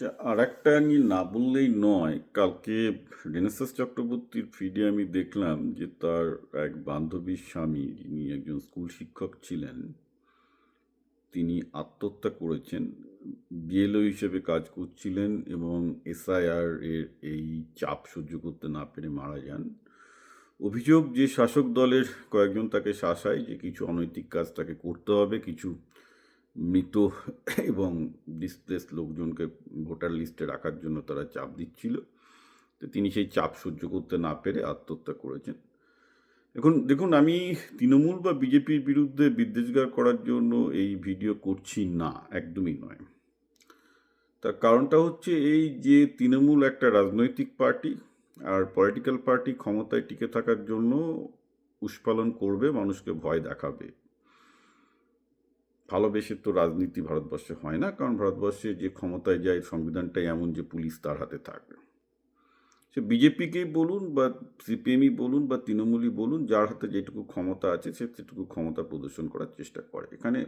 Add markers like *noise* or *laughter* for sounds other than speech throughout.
আর একটা নিয়ে না বললেই নয়, কালকে রেনেসাস চক্রবর্তীর ফিডে আমি দেখলাম যে তার এক বান্ধবীর স্বামী, যিনি একজন স্কুল শিক্ষক ছিলেন, তিনি আত্মহত্যা করেছেন। বিএলও হিসেবে কাজ করছিলেন এবং এসআইআর এর এই চাপ সহ্য করতে না পেরে মারা যান। অভিযোগ যে শাসক দলের কয়েকজন তাকে শাসায় যে কিছু অনৈতিক কাজ তাকে করতে হবে, কিছু মৃত এবং ডিসপ্লেস লোকজনকে ভোটার লিস্টে রাখার জন্য তারা চাপ দিচ্ছিল। তো তিনি সেই চাপ সহ্য করতে না পেরে আত্মহত্যা করেছেন। এখন দেখুন, আমি তৃণমূল বা বিজেপির বিরুদ্ধে বিদ্বেষগার করার জন্য এই ভিডিও করছি না, একদমই নয়। তার কারণটা হচ্ছে এই যে তৃণমূল একটা রাজনৈতিক পার্টি আর পলিটিক্যাল পার্টি ক্ষমতায় টিকে থাকার জন্য উষ্পালন করবে, মানুষকে ভয় দেখাবে। ভালোবেসে তো রাজনীতি ভারতবর্ষে হয় না, কারণ ভারতবর্ষে যে ক্ষমতায় যায়, সংবিধানটাই এমন যে পুলিশ তার হাতে থাকবে সে বিজেপিকেই বলুন বা সিপিএমই বলুন বা তৃণমূলই বলুন, যার হাতে যেটুকু ক্ষমতা আছে, সে সেটুকু ক্ষমতা প্রদর্শন করার চেষ্টা করে। এখানে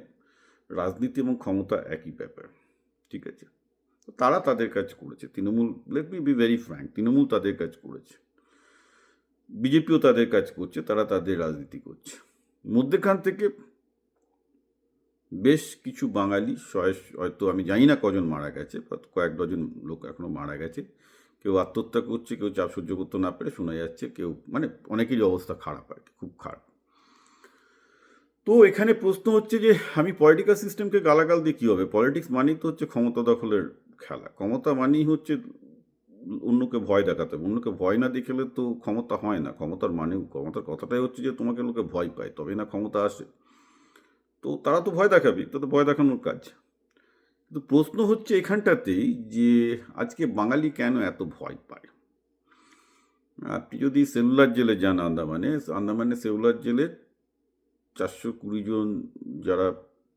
রাজনীতি এবং ক্ষমতা একই ব্যাপার, ঠিক আছে? তারা তাদের কাজ করেছে। Trinamool let me be very frank Trinamool তাদের কাজ করেছে। বিজেপিও তাদের কাজ করছে, তারা তাদের রাজনীতি করছে। মধ্যেখান থেকে বেশ কিছু বাঙালি হয়তো আমি জানি না কজন মারা গেছে কয়েক ডজন লোক এখনও মারা গেছে। কেউ আত্মহত্যা করছে, কেউ চাপ সহ্য করতে না পেরে শোনা যাচ্ছে, কেউ মানে অনেকেরই অবস্থা খারাপ আর কি, খুব খারাপ। তো এখানে প্রশ্ন হচ্ছে যে, আমি পলিটিক্যাল সিস্টেমকে গালাগাল দিয়ে কী হবে? পলিটিক্স মানেই তো হচ্ছে ক্ষমতা দখলের খেলা। ক্ষমতা মানেই হচ্ছে অন্যকে ভয় দেখাতে হবে। অন্যকে ভয় না দেখালে তো ক্ষমতা হয় না। ক্ষমতার মানেও ক্ষমতার কথাটাই হচ্ছে যে, তোমাকে লোকে ভয় পায় তবে না ক্ষমতা আসে। তো তারা তো ভয় দেখাবে তো ভয় দেখানোর কাজ। কিন্তু প্রশ্ন হচ্ছে এখানটাতেই যে আজকে বাঙালি কেন এত ভয় পায়? আপনি যদি সেলুলার জেলে যান আন্দামানে আন্দামানে সেলুলার জেলে চারশো কুড়ি জন যারা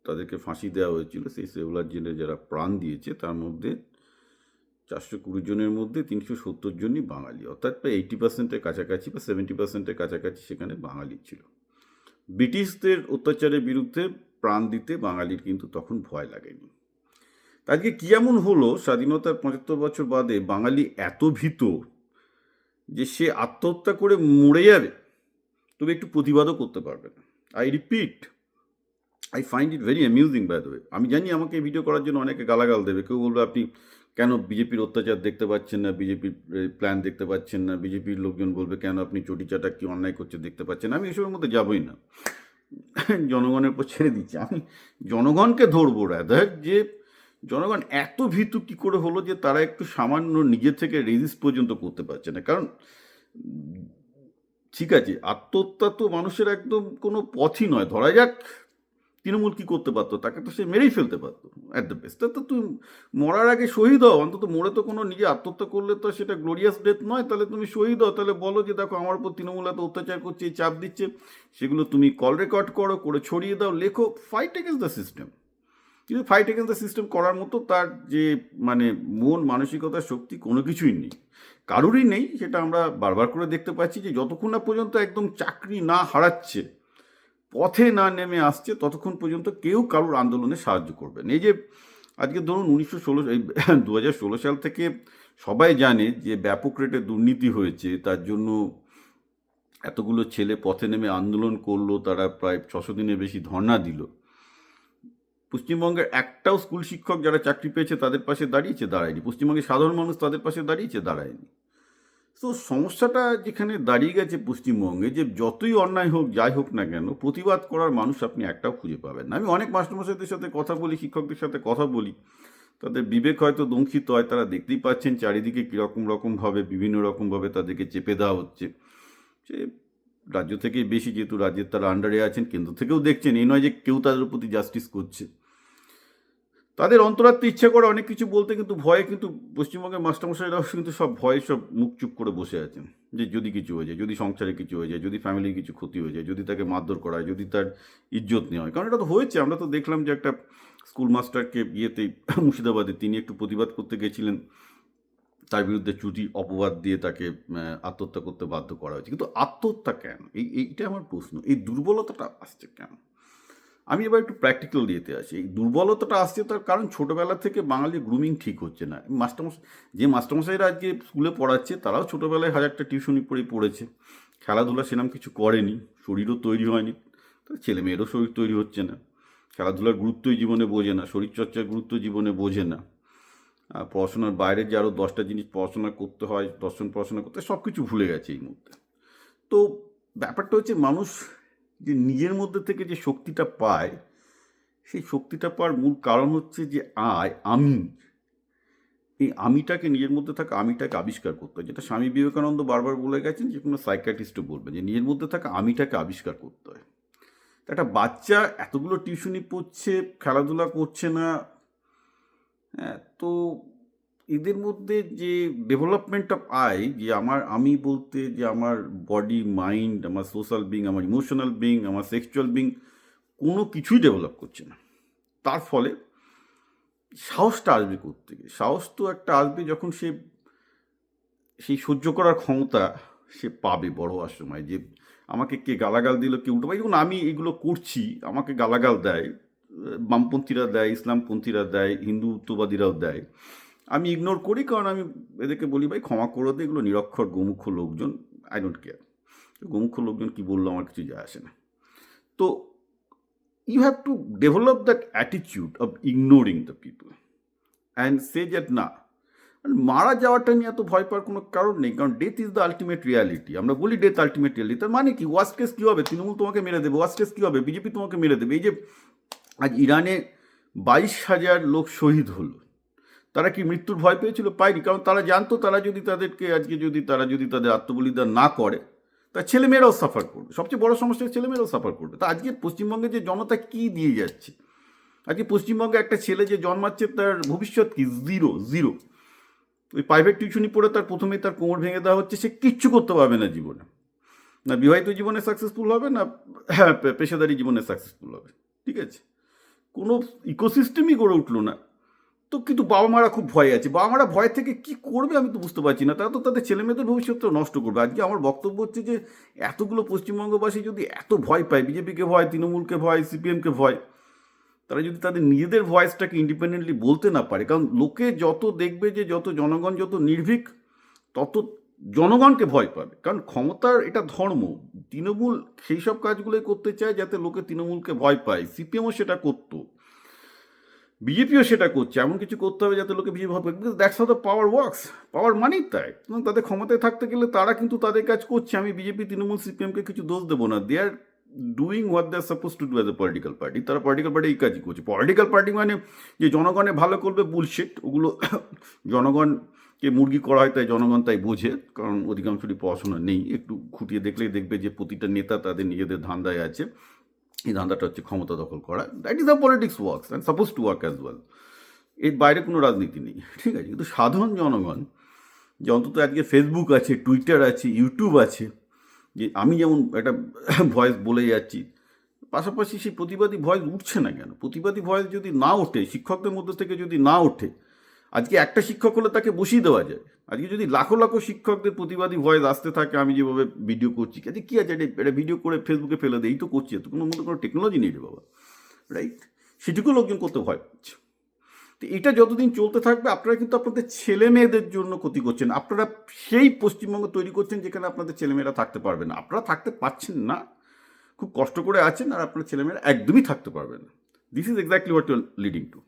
তাদেরকে ফাঁসি দেওয়া হয়েছিল, সেই সেলুলার জেলে যারা প্রাণ দিয়েছে, তার মধ্যে চারশো কুড়ি জনের মধ্যে তিনশো সত্তর জনই বাঙালি। অর্থাৎ প্রায় এইটি পার্সেন্টের কাছাকাছি বা সেভেন্টি পার্সেন্টের কাছাকাছি সেখানে বাঙালি ছিল। ব্রিটিশদের অত্যাচারের বিরুদ্ধে প্রাণ দিতে বাঙালির কিন্তু তখন ভয় লাগেনি। আজকে কি এমন হলো? স্বাধীনতার পঁচাত্তর বছর বাদে বাঙালি এত ভীত যে সে আত্মহত্যা করে মরে যাবে। তবে একটু প্রতিবাদও করতে পারবে না। I repeat I find it very amusing by the আমি জানি আমাকে ভিডিও করার জন্য অনেকে গালাগাল দেবে। কেউ বলবে আপনি কেন বিজেপির অত্যাচার দেখতে পাচ্ছেন না? বিজেপির প্ল্যান দেখতে পাচ্ছেন না? বিজেপির লোকজন বলবে, কেন আপনি চটি চাটা কি অন্যায় করছে দেখতে পাচ্ছেন। আমি এসবের মধ্যে যাবই না। জনগণের উপর ছেড়ে দিচ্ছি। আমি জনগণকে ধরবো রাদার যে জনগণ এত ভীতু কী করে হলো যে তারা একটু সামান্য নিজে থেকে রেজিস্ট পর্যন্ত করতে পারছে না? কারণ, ঠিক আছে, আত্মহত্যা তো মানুষের একদম কোনো পথই নয়। ধরা যাক তৃণমূল কী করতে পারতো? তাকে তো সে মেরেই ফেলতে পারতো। অ্যাট দ্য বেস্ট তো তুমি মরার আগে শহীদ হও। অন্তত মরে তো কোনো নিজে আত্মহত্যা করলে তো সেটা গ্লোরিয়াস ডেথ নয়। তাহলে তুমি শহীদ হও। তাহলে বলো যে দেখো আমার উপর তৃণমূল এত অত্যাচার করছে চাপ দিচ্ছে। সেগুলো তুমি কল রেকর্ড করো, করে ছড়িয়ে দাও, লেখো। ফাইট এগেন্স্ট দ্য সিস্টেম কিন্তু ফাইট এগেন্স্ট দ্য সিস্টেম করার মতো তার যে মানে মন, মানসিকতা, শক্তি কোনো কিছুই নেই। কারোরই নেই। সেটা আমরা বারবার করে দেখতে পাচ্ছি যে যতক্ষণ না পর্যন্ত একদম চাকরি না হারাচ্ছে পথে না নেমে আসছে, ততক্ষণ পর্যন্ত কেউ কারোর আন্দোলনে সাহায্য করবেন এই যে আজকে ধরুন উনিশশো ষোলো *clears throat* দু হাজার ষোলো সাল থেকে সবাই জানে যে ব্যাপক রেটে দুর্নীতি হয়েছে, তার জন্য এতগুলো ছেলে পথে নেমে আন্দোলন করল, তারা প্রায় ছশো দিনের বেশি ধর্ণা দিল। পশ্চিমবঙ্গের একটাও স্কুল শিক্ষক যারা চাকরি পেয়েছে তাদের পাশে দাঁড়িয়েছে, দাঁড়ায়নি। পশ্চিমবঙ্গের সাধারণ মানুষ তাদের পাশে দাঁড়িয়েছে, দাঁড়ায়নি। তো সমস্যাটা যেখানে দাঁড়িয়ে গেছে পশ্চিমবঙ্গে যে যতই অন্যায় হোক, যাই হোক না কেন, প্রতিবাদ করার মানুষ আপনি একটাও খুঁজে পাবেন না। আমি অনেক মাস্টারমশাইদের সাথে কথা বলি, শিক্ষকদের সাথে কথা বলি। তাদের বিবেক হয়তো দংশিত হয়, তারা দেখতেই পাচ্ছেন চারিদিকে কীরকম রকমভাবে, বিভিন্ন রকমভাবে তাদেরকে চেপে দেওয়া হচ্ছে। সে রাজ্য থেকে বেশি, যেহেতু রাজ্যের তারা আন্ডারে আছেন, কেন্দ্র থেকেও দেখছেন, এই নয় যে কেউ তাদের প্রতি জাস্টিস করছে। তাদের অন্তরাত্মা ইচ্ছে করে অনেক কিছু বলতে কিন্তু ভয়ে কিন্তু পশ্চিমবঙ্গের মাস্টারমশাইরাও কিন্তু সব ভয়ে সব মুখ চুপ করে বসে আছেন। যে যদি কিছু হয়ে যায়, যদি সংসারে কিছু হয়ে যায়, যদি ফ্যামিলির কিছু ক্ষতি হয়ে যায়, যদি তাকে মারধর করা হয়, যদি তার ইজ্জত নেওয়া হয়। কারণ এটা তো হয়েছে, আমরা তো দেখলাম যে একটা স্কুল মাস্টারকে বিয়েতে *coughs* মুর্শিদাবাদে তিনি একটু প্রতিবাদ করতে গেছিলেন। তার বিরুদ্ধে চুটি অপবাদ দিয়ে তাকে আত্মহত্যা করতে বাধ্য করা হয়েছে। কিন্তু আত্মহত্যা কেন? এই, এইটা আমার প্রশ্ন। এই দুর্বলতাটা আসছে কেন? আমি এবার একটু প্র্যাকটিক্যাল দিতে আসি। এই দুর্বলতাটা আসছে তার কারণ ছোটোবেলা থেকে বাঙালি গ্রুমিং ঠিক হচ্ছে না। মাস্টারমশাই যে মাস্টারমশাইরা আজকে স্কুলে পড়াচ্ছে, তারাও ছোটোবেলায় হাজারটা টিউশনি পড়ে, পড়েছে। খেলাধুলা সেরকম কিছু করেনি, শরীরও তৈরি হয়নি। ছেলে মেয়েরও শরীর তৈরি হচ্ছে না। খেলাধুলার গুরুত্বই জীবনে বোঝে না, শরীরচর্চার গুরুত্ব জীবনে বোঝে না। আর পড়াশোনার বাইরে যে আরও দশটা জিনিস পড়াশোনা করতে হয় দর্শন পড়াশোনা করতে সব কিছু ভুলে গেছে এই মুহূর্তে। তো ব্যাপারটা হচ্ছে মানুষ যে নিজের মধ্যে থেকে যে শক্তিটা পায়, সেই শক্তিটা পাওয়ার মূল কারণ হচ্ছে যে, আয়, আমি। এই আমিটাকে নিজের মধ্যে থাকা আমিটাকে আবিষ্কার করতে হয়। যেটা স্বামী বিবেকানন্দ বারবার বলে গেছেন যে, কোনো সাইকাটিস্টও বলবে যে, নিজের মধ্যে থাকা আমিটাকে আবিষ্কার করতে হয়। একটা বাচ্চা এতগুলো টিউশনি পড়ছে, খেলাধুলা করছে না হ্যাঁ তো এদের মধ্যে যে ডেভেলপমেন্ট অফ আই যে আমার, আমি বলতে যে আমার বডি মাইন্ড আমার সোশ্যাল বিং আমার ইমোশনাল বিং আমার সেক্সুয়াল বিং কোনো কিছুই ডেভেলপ করছে না। তার ফলে সাহসটা আসবে করতে সাহস তো একটা আসবে যখন সে, সেই সহ্য করার ক্ষমতা সে পাবে বড় হওয়ার সময় যে আমাকে কে গালাগাল দিল, কে উল্টো যেমন আমি এগুলো করছি, আমাকে গালাগাল দেয়, বামপন্থীরা দেয়, ইসলামপন্থীরা দেয়, হিন্দুত্ববাদীরাও দেয়। আমি ইগনোর করি কারণ আমি এদেরকে বলি, ভাই, ক্ষমা করে দিই এগুলো নিরক্ষর গোমুখ লোকজন আই ডোন্ট কেয়ার গোমুখ লোকজন কি বলল আমার কিছু যায় আসে না। তো you have to develop that attitude of ignoring the people and say that না। আর মারা যাওয়াটা নিয়ে এত ভয় পাওয়ার কোনো কারণ নেই, কারণ death is the ultimate reality আমরা বলি ডেথ আলটিমেট রিয়ালিটি তার মানে কি? ওয়ার্স্ট কেস কী হবে? তৃণমূল তোমাকে মেরে দেবে। ওয়ার্স্ট কেস কী হবে? বিজেপি তোমাকে মেরে দেবে। এই যে আজ ইরানে বাইশ হাজার লোক শহীদ হলো। তারা কি মৃত্যুর ভয় পেয়েছিল? পায়নি। কারণ তারা জানতো, তারা যদি তাদেরকে আজকে যদি তারা যদি তাদের আত্মবলিদান না করে, তা ছেলেমেয়েরাও সাফার করবে। সবচেয়ে বড় সমস্যা ছেলেমেয়েরাও সাফার করবে। তা আজকে পশ্চিমবঙ্গে যে জনতা কী দিয়ে যাচ্ছে? আজকে পশ্চিমবঙ্গে একটা ছেলে যে জন্মাচ্ছে, তার ভবিষ্যৎ কি? জিরো জিরো ওই প্রাইভেট টিউশনি পড়ে তার প্রথমেই তার কোমর ভেঙে দেওয়া হচ্ছে, সে কিচ্ছু করতে পারবে না জীবনে। না বিবাহিত জীবনে সাকসেসফুল হবে, না হ্যাঁ পেশাদারি জীবনে সাকসেসফুল হবে। ঠিক আছে? কোনো ইকোসিস্টেমই গড়ে উঠল না। তো কিন্তু বাবা মারা খুব ভয় আছে। বাবা মারা ভয় থেকে কি করবে আমি তো বুঝতে পারছি না। তারা তো তাদের ছেলে মেয়েদের নষ্ট করবে। আজকে আমার বক্তব্য হচ্ছে যে, এতগুলো পশ্চিমবঙ্গবাসী যদি এত ভয় পায়, বিজেপিকে ভয়, তৃণমূলকে ভয়, সিপিএমকে ভয়, তারা যদি তাদের নিজেদের ভয়েসটাকে ইন্ডিপেন্ডেন্টলি বলতে না পারে, কারণ লোকে যত দেখবে যে, যত জনগণ যত নির্ভীক, তত জনগণকে ভয় পাবে। কারণ ক্ষমতার এটা ধর্ম। তৃণমূল সেই সব কাজগুলোই করতে চায় যাতে লোকে তৃণমূলকে ভয় পায়। সিপিএমও সেটা করতো। বিজেপিও সেটা করছে, এমন কিছু করতে হবে যাতে লোকে বিজেপি ভাববে that's how the power works power money তাই। তাদের ক্ষমতায় থাকতে গেলে তারা কিন্তু তাদের কাজ করছে, আমি বিজেপি, তৃণমূল, সিপিএমকে কিছু দোষ দেবো না। They are doing what they are suppose to do as a political party তারা পলিটিক্যাল পার্টি এই কাজই করছে। পলিটিক্যাল পার্টি মানে যে জনগণে ভালো করবে বুলশেট ওগুলো জনগণকে মুরগি করা হয়, তাই জনগণ তাই বোঝে, কারণ অধিকাংশটি পড়াশোনা নেই। একটু খুঁটিয়ে দেখলেই দেখবে যে প্রতিটা নেতা তাদের নিজেদের ধান্দায় আছে। এই ধান্দাটা হচ্ছে ক্ষমতা দখল করা। That is the politics works and suppose to work as well এর বাইরে কোনো রাজনীতি নেই, ঠিক আছে? কিন্তু সাধারণ জনগণ, যে অন্তত আজকে ফেসবুক আছে টুইটার আছে ইউটিউব আছে, যে আমি যেমন একটা ভয়েস বলে যাচ্ছি, পাশাপাশি সেই প্রতিবাদী ভয়েস উঠছে না কেন? প্রতিবাদী ভয়েস যদি না ওঠে, শিক্ষকদের মধ্যে থেকে যদি না ওঠে আজকে একটা শিক্ষক হলে তাকে বসিয়ে দেওয়া যায়। আজকে যদি লাখো লাখো শিক্ষকদের প্রতিবাদী ভয়েস আসতে থাকে, আমি যেভাবে ভিডিও করছি আজকে কী আছে? এটা ভিডিও করে ফেসবুকে ফেলে দেয় এই তো করছি তো কোনো মধ্যে কোনো টেকনোলজি নেই রে বাবা রাইট সেটুকু লোকজন করতে ভয় পাচ্ছে। তো এটা যতদিন চলতে থাকবে, আপনারা কিন্তু আপনাদের ছেলে মেয়েদের জন্য ক্ষতি করছেন আপনারা সেই পশ্চিমবঙ্গ তৈরি করছেন যেখানে আপনাদের ছেলেমেয়েরা থাকতে পারবে না। আপনারা থাকতে পারছেন না, খুব কষ্ট করে আছেন, আর আপনার ছেলেমেয়েরা একদমই থাকতে পারবে না। This is exactly what your leading to